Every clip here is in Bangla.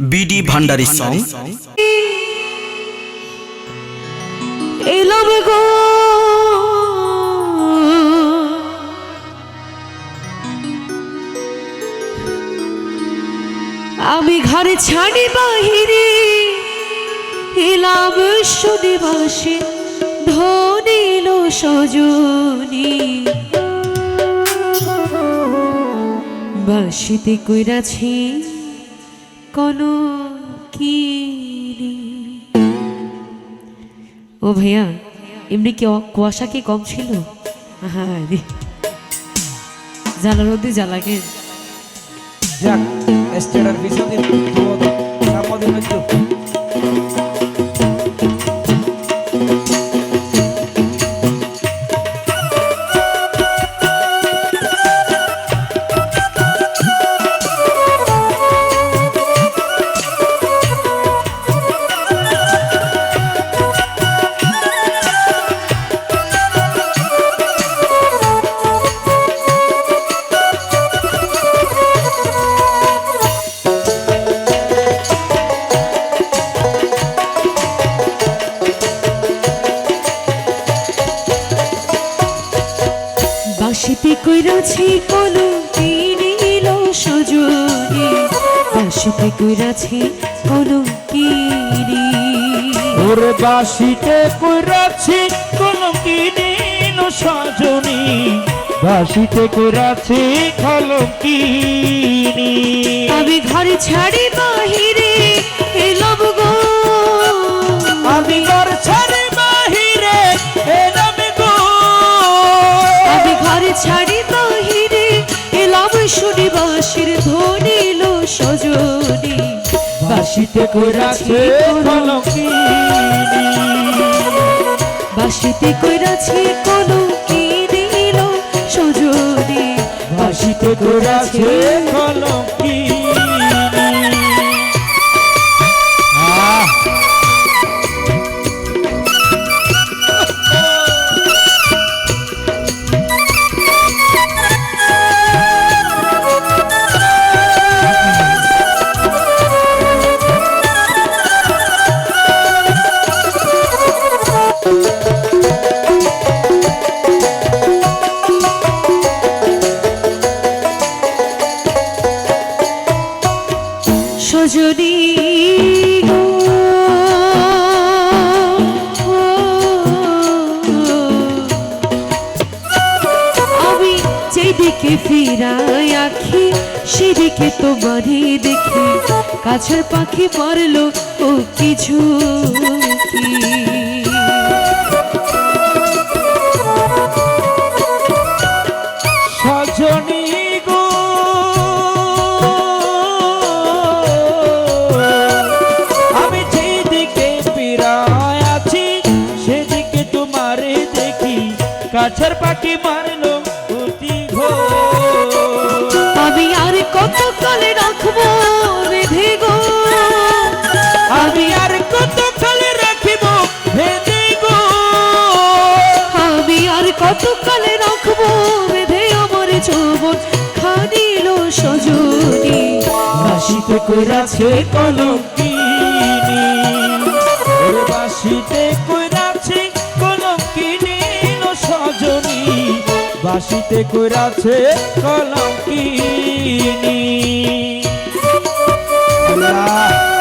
বিডি ভান্ডারি সং আমি ঘরে ছাড়ি বাহিরে এলাম সুদিবাসে ধনিল সজনী। বাসিতে কইরাছি কোন কি ও ভাইয়া এমনি কি কুয়াশা কি কম ছিল? হ্যাঁ জ্বালা মধ্যে জ্বালাকে যাক স্টেডার পিছন। কইরাছি কলু কিনিল সজনী বাসিতে কইরাছি কলু কিনি। ওরে বাসিতে কইরাছি কোন কিনিন সজনী। বাসিতে কইরাছি কলঙ্কিনী আমি ঘরে ছাড়ি বাহিরে সজনী বাসিতে কইরাছি কলঙ্কিনী বাসিতে কইরাছি কলু কিনিল সজনী বাসিতে কইরাছি আখি সেদিকে তোমারই দেখি। কাছের পাখি মারলো ও কিছু আমি যেদিকে আছি, সেদিকে দেখি। কাছের পাখি মারলো কইরাছে কলঙ্কিনী। ওরে বাসিতে কইরাছে কলঙ্কিনী কিনি সজনী। বাসিতে কইরাছে কলঙ্কিনী। আল্লাহ।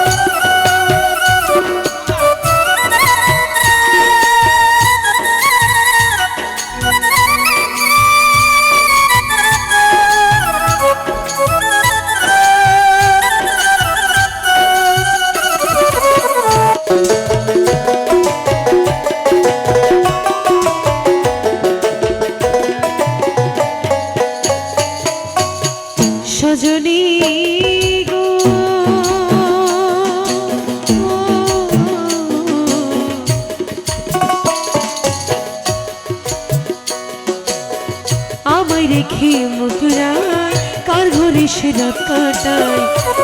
রাত কাটায়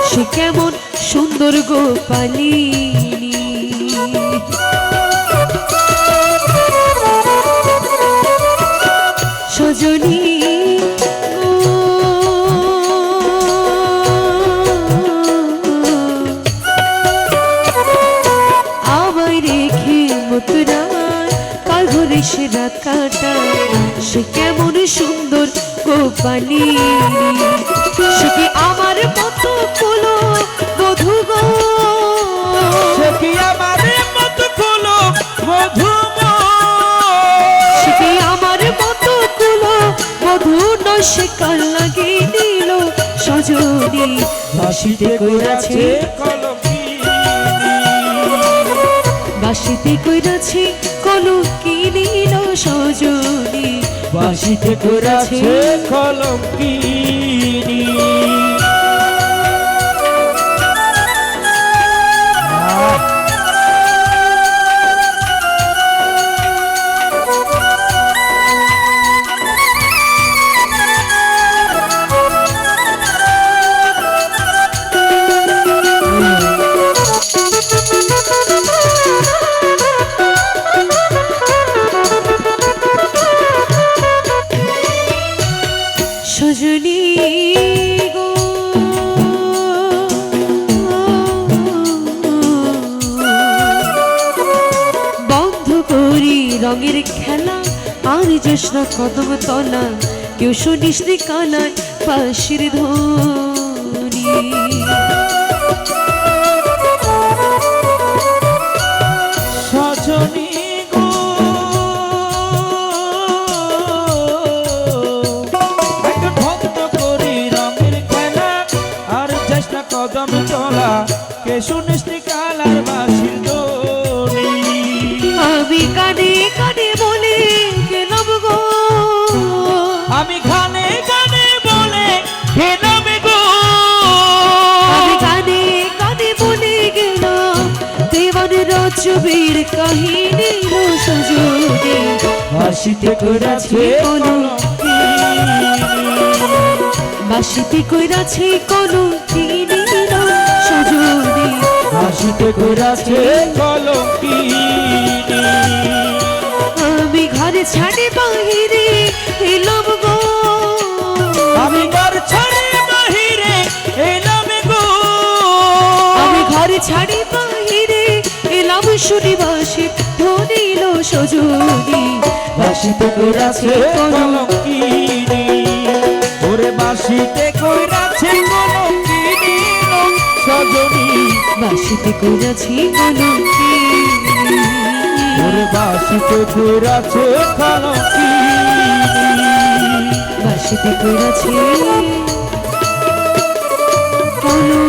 সে কেমন সুন্দর গোপালিনী। সজনী সে রাত কাটায় সে কেমন সুন্দর গোপালী সুখী আমার মতো কুলো বধু গো। সে আমার মত কুলো মধুম সুখী আমার মতো কুলো বধু সে লাগে দিল সজনী। বাসিতে কইরাছে বাসিতে কইরাছে কলু কিনিল সজনী। বাসিতে কইরাছে কলঙ্কিনী রঙের খেলা আর জ্যোৎস্ন কদম তলা কেউ শুনিস কানায় পাশির ধ্বনি। ছবির কাহিনী সজনী হাসিতে করেছে বাসিতে কইরাছে কোনো কিনি লো সজনী করেছে আমি ঘরে ছাড়ে বাহিরে এলাম সজনী বাসিতে কইরাছে কলঙ্কিনী, ওরে বাসিতে কইরাছে কলঙ্কিনী, সজনী। বাসিতে কইরাছি কোনো ওরে বাসিতে কইরাছে কলঙ্কিনী। বাসিতে কইরাছি কোনো